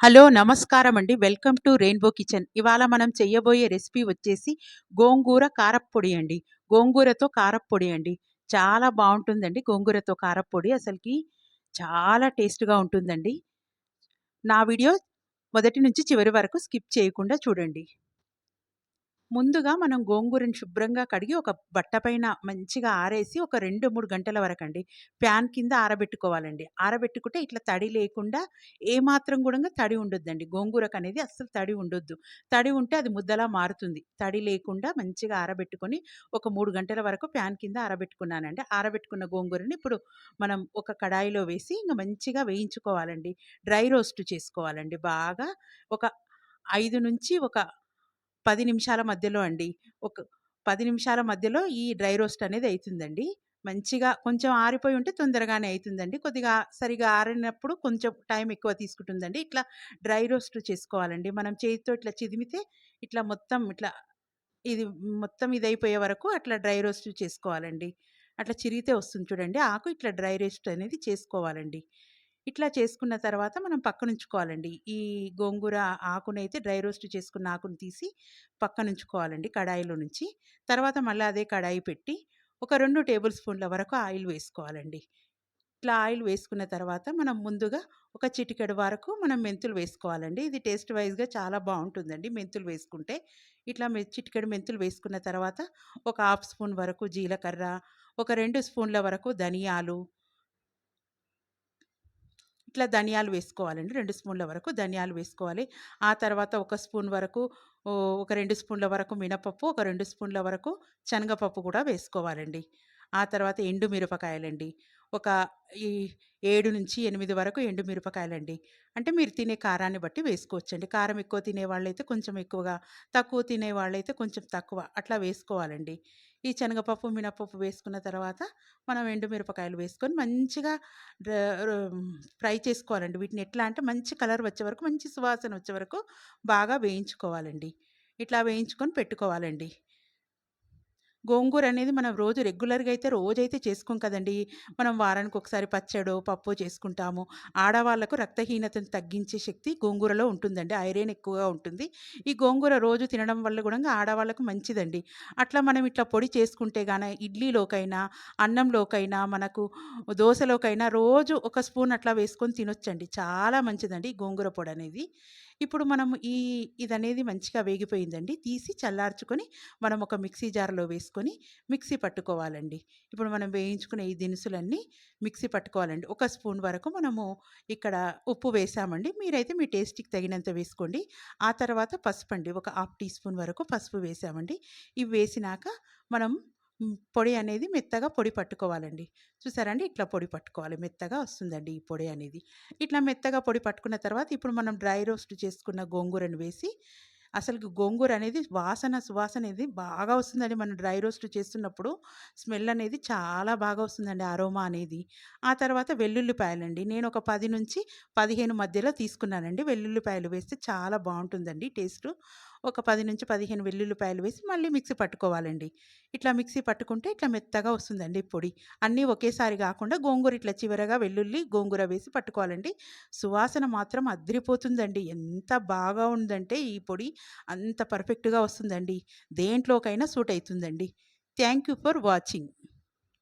Hello నమస్కారం అండి. Welcome to rainbow kitchen. ఇవాళ మనం చెయ్యబోయే రెసిపీ వచ్చేసి గోంగూర కారప్పొడి అండి. గోంగూరతో కారప్పొడి అండి. చాలా బాగుంటుందండి గోంగూరతో కారప్పొడి. అసలుకి చాలా టేస్ట్గా ఉంటుందండి. నా వీడియో మొదటి నుంచి చివరి వరకు స్కిప్ చేయకుండా చూడండి. ముందుగా మనం గోంగూరని శుభ్రంగా కడిగి ఒక బట్ట పైన మంచిగా ఆరేసి ఒక రెండు మూడు గంటల వరకు అండి ప్యాన్ కింద ఆరబెట్టుకోవాలండి. ఆరబెట్టుకుంటే ఇట్లా తడి లేకుండా ఏమాత్రం కూడా తడి ఉండొద్దండి. గోంగూరకు అనేది అస్సలు తడి ఉండొద్దు. తడి ఉంటే అది ముద్దలా మారుతుంది. తడి లేకుండా మంచిగా ఆరబెట్టుకొని ఒక మూడు గంటల వరకు ప్యాన్ కింద ఆరబెట్టుకున్నానండి. ఆరబెట్టుకున్న గోంగూరని ఇప్పుడు మనం ఒక కడాయిలో వేసి ఇంకా మంచిగా వేయించుకోవాలండి. డ్రై రోస్ట్ చేసుకోవాలండి. బాగా ఒక ఐదు నుంచి ఒక పది నిమిషాల మధ్యలో అండి. ఒక పది నిమిషాల మధ్యలో ఈ డ్రై రోస్ట్ అనేది అవుతుందండి మంచిగా కొంచెం ఆరిపోయి ఉంటే తొందరగానే అవుతుందండి కొద్దిగా సరిగా ఆరినప్పుడు కొంచెం టైం ఎక్కువ తీసుకుంటుందండి. ఇట్లా డ్రై రోస్ట్ చేసుకోవాలండి. మనం చేతితో ఇట్లా చిదిమితే ఇట్లా మొత్తం ఇట్లా ఇది మొత్తం ఇది అయిపోయే వరకు అట్లా డ్రై రోస్ట్ చేసుకోవాలండి. అట్లా చిరిగితే వస్తుంది చూడండి. ఆకు ఇట్లా డ్రై రోస్ట్ అనేది చేసుకోవాలండి. ఇట్లా చేసుకున్న తర్వాత మనం పక్కనుంచుకోవాలండి. ఈ గోంగూర ఆకునైతే డ్రై రోస్ట్ చేసుకున్న ఆకును తీసి పక్కనుంచుకోవాలండి కడాయిలో నుంచి. తర్వాత మళ్ళీ అదే కడాయి పెట్టి ఒక రెండు టేబుల్ స్పూన్ల వరకు ఆయిల్ వేసుకోవాలండి. ఇట్లా ఆయిల్ వేసుకున్న తర్వాత మనం ముందుగా ఒక చిటికెడు వరకు మనం మెంతులు వేసుకోవాలండి. ఇది టేస్ట్ వైజ్గా చాలా బాగుంటుందండి మెంతులు వేసుకుంటే. ఇట్లా మె చిటికెడు మెంతులు వేసుకున్న తర్వాత ఒక హాఫ్ స్పూన్ వరకు జీలకర్ర ఒక రెండు స్పూన్ల వరకు ధనియాలు ఇట్లా ధనియాలు వేసుకోవాలండి. రెండు స్పూన్ల వరకు ధనియాలు వేసుకోవాలి. ఆ తర్వాత ఒక స్పూన్ వరకు ఒక రెండు స్పూన్ల వరకు మినపప్పు ఒక రెండు స్పూన్ల వరకు శనగపప్పు కూడా వేసుకోవాలండి. ఆ తర్వాత ఎండు మిరపకాయలండి. ఒక ఈ ఏడు నుంచి ఎనిమిది వరకు ఎండు మిరపకాయలండి అంటే మీరు తినే కారాన్ని బట్టి వేసుకోవచ్చండి. కారం ఎక్కువ తినే వాళ్ళైతే కొంచెం ఎక్కువగా తక్కువ తినే వాళ్ళైతే కొంచెం తక్కువ అట్లా వేసుకోవాలండి. ఈ శనగపప్పు మినపప్పు వేసుకున్న తర్వాత మనం ఎండుమిరపకాయలు వేసుకొని మంచిగా ఫ్రై చేసుకోవాలండి. వీటిని ఎట్లా అంటే మంచి కలర్ వచ్చే వరకు మంచి సువాసన వచ్చే వరకు బాగా వేయించుకోవాలండి. ఇట్లా వేయించుకొని పెట్టుకోవాలండి. గోంగూర అనేది మనం రోజు రెగ్యులర్గా అయితే రోజైతే చేసుకోం కదండి. మనం వారానికి ఒకసారి పచ్చడో పప్పు చేసుకుంటాము. ఆడవాళ్ళకు రక్తహీనతను తగ్గించే శక్తి గోంగూరలో ఉంటుందండి. ఐరన్ ఎక్కువగా ఉంటుంది. ఈ గోంగూర రోజు తినడం వల్ల కూడా ఆడవాళ్ళకు మంచిదండి. అట్లా మనం ఇట్లా పొడి చేసుకుంటే గాన ఇడ్లీలోకైనా అన్నంలోకైనా మనకు దోశలోకైనా రోజు ఒక స్పూన్ అట్లా వేసుకొని తినొచ్చండి. చాలా మంచిదండి గోంగూర పొడి అనేది ఇప్పుడు మనం ఈ ఇదనేది మంచిగా వేగిపోయిందండి. తీసి చల్లార్చుకొని మనం ఒక మిక్సీ జార్లో వేసుకొని మిక్సీ పట్టుకోవాలండి. ఇప్పుడు మనం వేయించుకునే ఈ దినుసులన్నీ మిక్సీ పట్టుకోవాలండి. ఒక స్పూన్ వరకు మనము ఇక్కడ ఉప్పు వేసామండి. మీరైతే మీ టేస్ట్కి తగినంత వేసుకోండి. ఆ తర్వాత పసుపు అండి. ఒక హాఫ్ టీ స్పూన్ వరకు పసుపు వేసామండి. ఇవి వేసినాక మనం పొడి అనేది మెత్తగా పొడి పట్టుకోవాలండి. చూసారండి? ఇట్లా పొడి పట్టుకోవాలి. మెత్తగా వస్తుందండి ఈ పొడి అనేది. ఇట్లా మెత్తగా పొడి పట్టుకున్న తర్వాత ఇప్పుడు మనం డ్రై రోస్ట్ చేసుకున్న గోంగూరను వేసి అసలు గోంగూర అనేది వాసన సువాసన అనేది బాగా వస్తుందండి. మనం డ్రై రోస్ట్ చేస్తున్నప్పుడు స్మెల్ అనేది చాలా బాగా వస్తుందండి అరోమా అనేది. ఆ తర్వాత వెల్లుల్లిపాయలండి. నేను ఒక పది నుంచి పదిహేను మధ్యలో తీసుకున్నానండి. వెల్లుల్లిపాయలు వేస్తే చాలా బాగుంటుందండి టేస్ట్. ఒక పది నుంచి పదిహేను వెల్లుల్లిపాయలు వేసి మళ్ళీ మిక్సీ పట్టుకోవాలండి. ఇట్లా మిక్సీ పట్టుకుంటే ఇట్లా మెత్తగా వస్తుందండి పొడి. అన్నీ ఒకేసారి కాకుండా గోంగూర ఇట్లా చివరగా వెల్లుల్లి గోంగూర వేసి పట్టుకోవాలండి. సువాసన మాత్రం అదిరిపోతుందండి. ఎంత బాగా ఉందంటే ఈ పొడి అంత పర్ఫెక్ట్గా వస్తుందండి. దేంట్లోకైనా సూట్ అవుతుందండి. Thank you for watching.